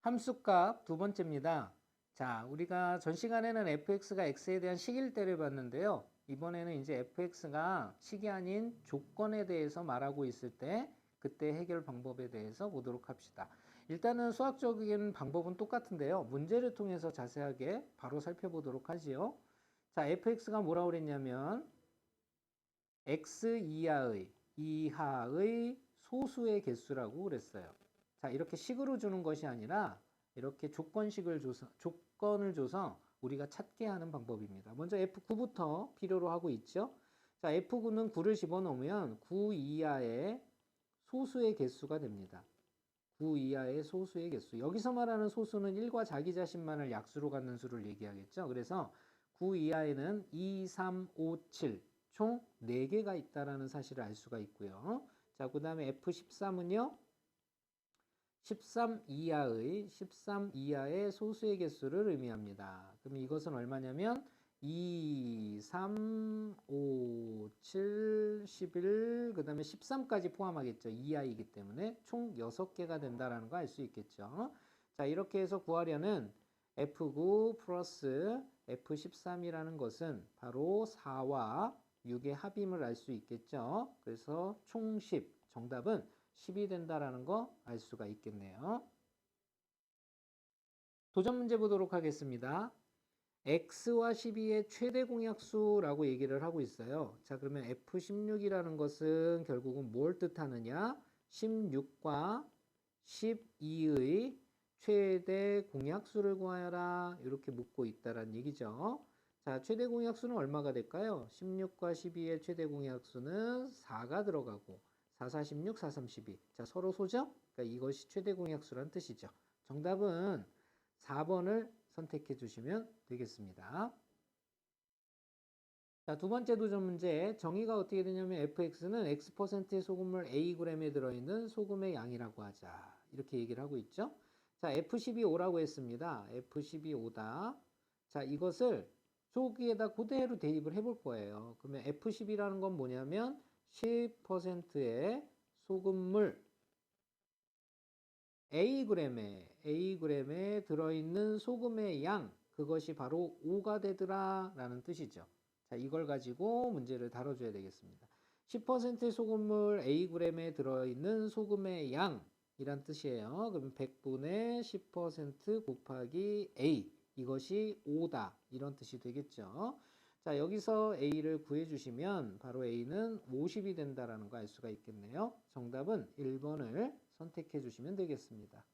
함수값 두 번째입니다. 자, 우리가 전 시간에는 fx가 x에 대한 식일대를 봤는데요. 이번에는 이제 fx가 식이 아닌 조건에 대해서 말하고 있을 때 그때 해결 방법에 대해서 보도록 합시다. 일단은 수학적인 방법은 똑같은데요. 문제를 통해서 자세하게 바로 살펴보도록 하지요. 자, fx가 뭐라고 그랬냐면 x 이하의 이하의 소수의 개수라고 그랬어요. 자, 이렇게 식으로 주는 것이 아니라 이렇게 조건식을 줘서 조건을 줘서 우리가 찾게 하는 방법입니다. 먼저 F9부터 필요로 하고 있죠. 자, F9는 9를 집어넣으면 9 이하의 소수의 개수가 됩니다. 9 이하의 소수의 개수. 여기서 말하는 소수는 1과 자기 자신만을 약수로 갖는 수를 얘기하겠죠. 그래서 9 이하에는 2, 3, 5, 7, 총 4개가 있다라는 사실을 알 수가 있고요. 자, 그 다음에 F13은요. 13 이하의 13 이하의 소수의 개수를 의미합니다. 그럼 이것은 얼마냐면 2, 3, 5, 7, 11, 그 다음에 13까지 포함하겠죠. 이하이기 때문에 총 6개가 된다라는 거 알 수 있겠죠. 자, 이렇게 해서 구하려는 F9 플러스 F13이라는 것은 바로 4와 6의 합임을 알 수 있겠죠. 그래서 총 10, 정답은 10이 된다라는 거 알 수가 있겠네요. 도전 문제 보도록 하겠습니다. x와 12의 최대 공약수라고 얘기를 하고 있어요. 자, 그러면 f16이라는 것은 결국은 뭘 뜻하느냐? 16과 12의 최대 공약수를 구하여라. 이렇게 묻고 있다라는 얘기죠. 자, 최대 공약수는 얼마가 될까요? 16과 12의 최대 공약수는 4가 들어가고 4, 4, 16, 4, 3, 12. 자, 서로 소죠? 그러니까 이것이 최대 공약수란 뜻이죠. 정답은 4번을 선택해 주시면 되겠습니다. 자, 두 번째 도전 문제. 정의가 어떻게 되냐면 fx는 x%의 소금물 Ag에 들어있는 소금의 양이라고 하자. 이렇게 얘기를 하고 있죠. 자, F12 5라고 했습니다. F12 5다. 자, 이것을 조기에다 그대로 대입을 해볼 거예요. 그러면 F10이라는 건 뭐냐면 10%의 소금물 Ag에 Ag에 들어있는 소금의 양 그것이 바로 5가 되더라 라는 뜻이죠. 자, 이걸 가지고 문제를 다뤄줘야 되겠습니다. 10%의 소금물 Ag에 들어있는 소금의 양 이란 뜻이에요. 그럼 100분의 10% 곱하기 A 이것이 5다 이런 뜻이 되겠죠. 자 여기서 A를 구해주시면 바로 A는 50이 된다라는 거 알 수가 있겠네요. 정답은 1번을 선택해 주시면 되겠습니다.